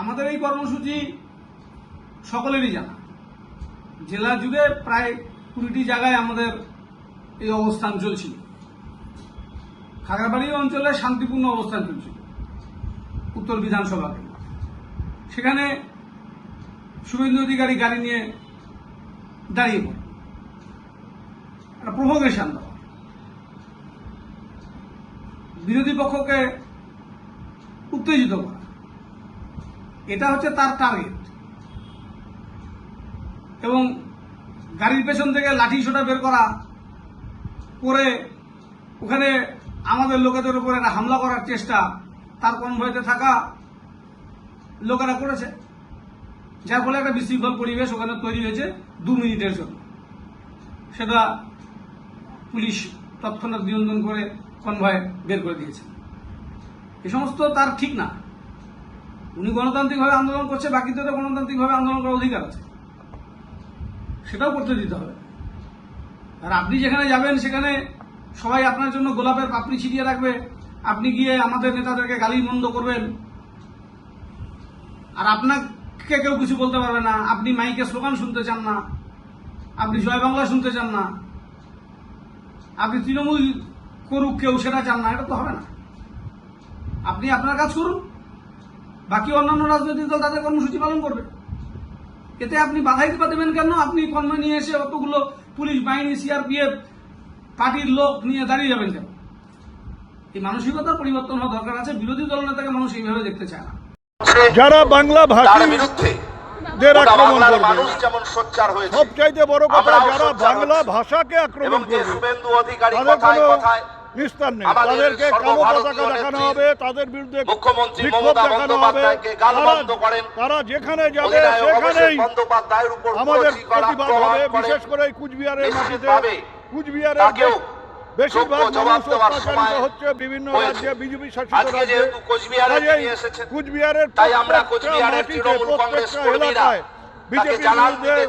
আমাদের এই কর্মসূচি সকলেরই জানা। জেলা জুড়ে প্রায় কুড়িটি জায়গায় আমাদের এই অবস্থান চলছিল। খাগড়াবাড়ি অঞ্চলে শান্তিপূর্ণ অবস্থান চলছিল, উত্তর বিধানসভা সেখানে শুভেন্দু অধিকারী গাড়ি নিয়ে দাঁড়িয়ে পড়ে। একটা প্রভোকেশন দেওয়া। বিরোধী পক্ষকে উত্তেজিত করা। এটা হচ্ছে তার টার্গেট এবং গাড়ির পেছন থেকে লাঠি সোটা বের করা, করে ওখানে আমাদের লোকেদের উপর একটা হামলা করার চেষ্টা, তার কনভয়তে থাকা লোকেরা করেছে। যার ফলে একটা বিশৃঙ্খল পরিবেশ ওখানে তৈরি হয়েছে দু মিনিটের জন্য। সেটা পুলিশ তৎক্ষণাৎ নিয়ন্ত্রণ করে কনভয় বের করে দিয়েছে। এ সমস্ত তার ঠিক না। উনি গণতান্ত্রিকভাবে আন্দোলন করছে বাকিদের তো গণতান্ত্রিকভাবে আন্দোলন করার অধিকার আছে। সেটাও করতে দিতে হবে। আর আপনি যেখানে যাবেন, সেখানে সবাই আপনার জন্য গোলাপের পাপড়ি ছিটিয়ে রাখবে। আপনি গিয়ে আমাদের নেতাদেরকে গালি মন্দ করবেন। আর আপনাকে কেউ কিছু বলতে পারবে না। আপনি মাইকে স্লোগান শুনতে চান না। আপনি জয় বাংলা শুনতে চান না। আপনি তৃণমূল করুক কেউ, সেটা চান না। এটা তো হবে না। আপনি আপনার কাজ করুন। বাকি অন্যান্য রাজনৈতিক দল তাদের কর্মসূচি পালন করবে। এতে আপনি বাধাই দিতে দেবেন কেন? আপনি কর্ম নিয়ে এসে অতগুলো পুলিশ বাহিনী সিআরপিএফ পার্টির লোক নিয়ে দাঁড়িয়ে যাবেন কেন? এই মানসিকতার পরিবর্তন হওয়া দরকার আছে। বিরোধী দল নেতাকে মানুষ এইভাবে দেখতে চায় না। যারা বাংলা ভাষার বিরুদ্ধে আক্রমণ করবে। মানুষ যেমন সোচ্চার হয়েছে সবচাইতে বড় কথা যারা বাংলা ভাষাকে আক্রমণ করবে শুভেন্দু অধিকারী তাদের কোনো কথায় নিস্তার নেই। তাদেরকে কালো পতাকা দেখানো হবে তাদের বিরুদ্ধে বিক্ষোভ দেখানো হবে। তারা- যেখানে যাবে সেখানেই আমাদের প্রতিবাদ হবে বিশেষ করে কুচবিহারের মাটিতে। কুচবিহারের বেশিরভাগ মানুষ অত্যাচারিত হচ্ছে বিভিন্ন। রাজ্যে বিজেপি শাসিত রাজ্যে। কুচবিহারের প্রত্যেকটা মাটিতে, প্রত্যেকটা এলাকায় বিজেপির বিরুদ্ধে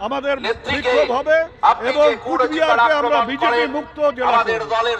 আমাদের বিক্ষোভ হবে এবং কুটবিহারকে কুচবিহারকে আমরা বিজেপি মুক্ত জেলা আমাদের দলের